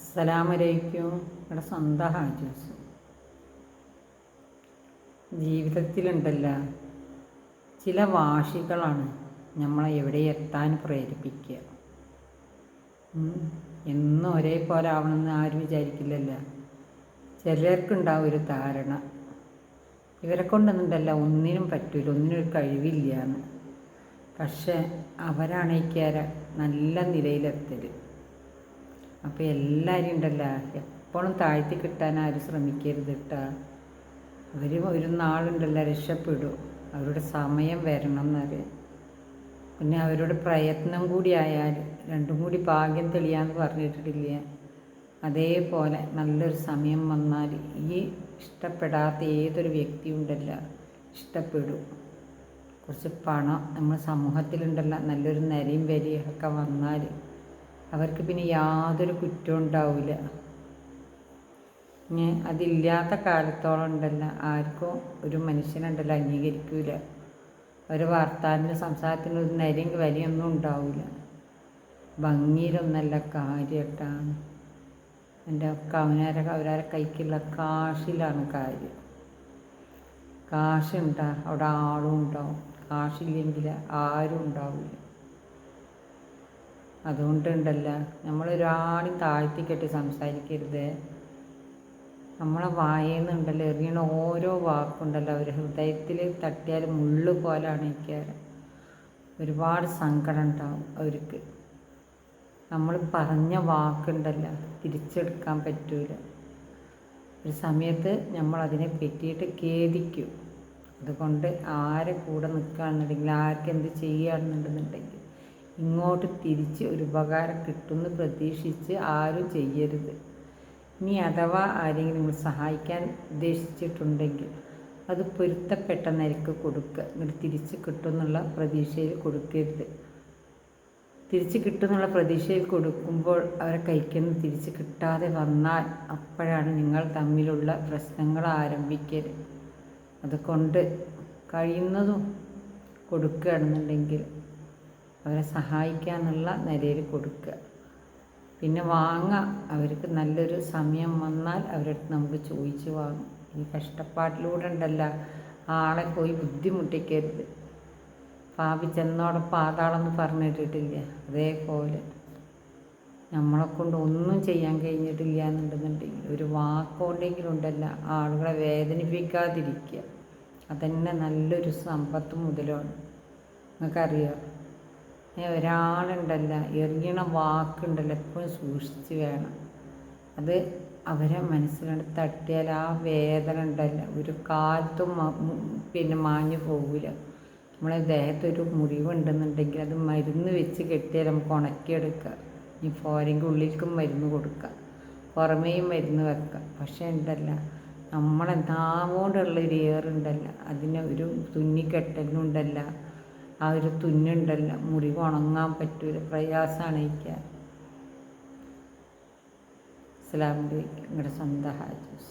അസ്സലാമലൈക്കും. ഇവിടെ സ്വന്തം ഹാജൂസ് ജീവിതത്തിലുണ്ടല്ല. ചില വാശികളാണ് നമ്മളെ എവിടെ എത്താൻ പ്രേരിപ്പിക്കുക. എന്നും ഒരേപോലെ ആവണമെന്ന് ആരും വിചാരിക്കില്ലല്ല. ചിലർക്കുണ്ടാവും ഒരു ധാരണ. ഇവരെ കൊണ്ടൊന്നുണ്ടല്ല ഒന്നിനും പറ്റൂല ഒന്നിനും ഒരു കഴിവില്ല എന്ന് പക്ഷെ അവരാണേക്കാര നല്ല നിലയിലെത്തൽ അപ്പോൾ എല്ലാവരും ഉണ്ടല്ലോ. എപ്പോഴും താഴ്ത്തി കിട്ടാൻ ആരും ശ്രമിക്കരുത് കേട്ടാ അവർ ഒരു നാളുണ്ടല്ലോ രക്ഷപ്പെടും. അവരുടെ സമയം വരണം എന്നറിയാം പിന്നെ അവരുടെ പ്രയത്നം കൂടി ആയാൽ രണ്ടും കൂടി ഭാഗ്യം തെളിയാന്ന് പറഞ്ഞിട്ടില്ല? അതേപോലെ നല്ലൊരു സമയം വന്നാൽ ഈ ഇഷ്ടപ്പെടാത്ത ഏതൊരു വ്യക്തി ഉണ്ടല്ലോ ഇഷ്ടപ്പെടും. കുറച്ച് പണം നമ്മൾ സമൂഹത്തിലുണ്ടല്ലോ നല്ലൊരു നരയും വരിയൊക്കെ വന്നാൽ അവർക്ക് പിന്നെ യാതൊരു കുറ്റവും ഉണ്ടാവില്ല. ഇനി അതില്ലാത്ത കാലത്തോളം ഉണ്ടല്ലോ. ആർക്കും ഒരു മനുഷ്യനുണ്ടല്ലോ അംഗീകരിക്കൂല. ഒരു വാർത്താവിന്റെ സംസാരത്തിന് ഒരു നിരയും വലിയൊന്നും ഉണ്ടാവില്ല. ഭംഗിയിലൊന്നല്ല കാര്യട്ടാണ് എന്റെ ഒക്കെ അവനാരെ അവരാരെ കൈക്കുള്ള കാശിലാണ് കാര്യം. കാശുണ്ടാ അവിടെ ആളും ഉണ്ടാവും. കാശില്ലെങ്കിൽ ആരും ഉണ്ടാവില്ല. അതുകൊണ്ടുണ്ടല്ല. നമ്മളൊരാളും താഴ്ത്തി കെട്ടി സംസാരിക്കരുത്. നമ്മളെ വായേന്നുണ്ടല്ലോ. എറിയണ ഓരോ വാക്കുണ്ടല്ലോ. അവർ ഹൃദയത്തിൽ തട്ടിയാൽ മുള്ളു പോലാണ് എനിക്ക് ഒരുപാട് സങ്കടം ഉണ്ടാവും അവർക്ക്. നമ്മൾ പറഞ്ഞ വാക്കുണ്ടല്ലോ. തിരിച്ചെടുക്കാൻ പറ്റൂല. ഒരു സമയത്ത് നമ്മൾ അതിനെ പറ്റിയിട്ട് ഖേദിക്കും. അതുകൊണ്ട് ആരെ കൂടെ നിൽക്കുകയാണെന്നുണ്ടെങ്കിൽ ആർക്കെന്ത് ചെയ്യുകയാണെന്നുണ്ടെന്നുണ്ടെങ്കിൽ ഇങ്ങോട്ട് തിരിച്ച് ഒരു ഉപകാരം കിട്ടുമെന്ന് പ്രതീക്ഷിച്ച് ആരും ചെയ്യരുത്. ഇനി അഥവാ ആരെങ്കിലും നിങ്ങൾ സഹായിക്കാൻ ഉദ്ദേശിച്ചിട്ടുണ്ടെങ്കിൽ അത് പൊരുത്തപ്പെട്ട നിരക്ക് കൊടുക്കുക. എന്നിട്ട് തിരിച്ച് കിട്ടുമെന്നുള്ള പ്രതീക്ഷയിൽ കൊടുക്കരുത്. തിരിച്ച് കിട്ടുമെന്നുള്ള പ്രതീക്ഷയിൽ കൊടുക്കുമ്പോൾ അവരെ കൈക്കൊന്ന് തിരിച്ച് കിട്ടാതെ വന്നാൽ അപ്പോഴാണ് നിങ്ങൾ തമ്മിലുള്ള പ്രശ്നങ്ങൾ ആരംഭിക്കരുത് അതുകൊണ്ട് കഴിയുന്നതും കൊടുക്കുകയാണെന്നുണ്ടെങ്കിൽ അവരെ സഹായിക്കാനുള്ള നിലയിൽ കൊടുക്കുക. പിന്നെ വാങ്ങാം. അവർക്ക് നല്ലൊരു സമയം വന്നാൽ അവരടുത്ത് നമുക്ക് ചോദിച്ച് വാങ്ങും. ഈ കഷ്ടപ്പാട്ടിലൂടെ ഉണ്ടല്ല. ആളെ പോയി ബുദ്ധിമുട്ടിക്കരുത്. പാപി ചെന്നോടെ പാതാളെന്ന് പറഞ്ഞിട്ടിട്ടില്ല അതേപോലെ നമ്മളെ കൊണ്ട് ഒന്നും ചെയ്യാൻ കഴിഞ്ഞിട്ടില്ല എന്നുണ്ടെന്നുണ്ടെങ്കിൽ ഒരു വാക്കുകൊണ്ടെങ്കിലും ഉണ്ടല്ല. ആളുകളെ വേദനിപ്പിക്കാതിരിക്കുക. അതന്നെ നല്ലൊരു സമ്പത്ത് മുതലാണ്. നിങ്ങൾക്കറിയാം? ഒരാളുണ്ടല്ല എറിയണ വാക്കുണ്ടല്ലോ എപ്പോഴും സൂക്ഷിച്ച് വേണം. അത് അവരെ മനസ്സിലുണ്ട് തട്ടിയാൽ ആ വേദന ഉണ്ടല്ല. ഒരു കാലത്തും പിന്നെ മാഞ്ഞു പോകില്ല നമ്മളെ ദേഹത്തൊരു മുറിവുണ്ടെന്നുണ്ടെങ്കിൽ അത് മരുന്ന് വെച്ച് കെട്ടിയാൽ നമുക്ക് ഉണക്കിയെടുക്കുക ഇനി പോരെങ്കിൽ ഉള്ളിലേക്കും മരുന്ന് കൊടുക്കുക പുറമേയും മരുന്ന് വെക്കുക പക്ഷേ ഉണ്ടല്ല നമ്മളെ നാമോണ്ടുള്ള ഒരു ഏറുണ്ടല്ല അതിനെ ഒരു തുന്നിക്കെട്ടലുണ്ടല്ല ആ ഒരു തുന്നുണ്ടല്ല. മുറിവ് ഉണങ്ങാൻ പറ്റൂല. പ്രയാസമാണ് ഇരിക്കാൻ അസ്സലാമലൈക്കും നിങ്ങളുടെ സ്വന്തം ഹാജൂസ്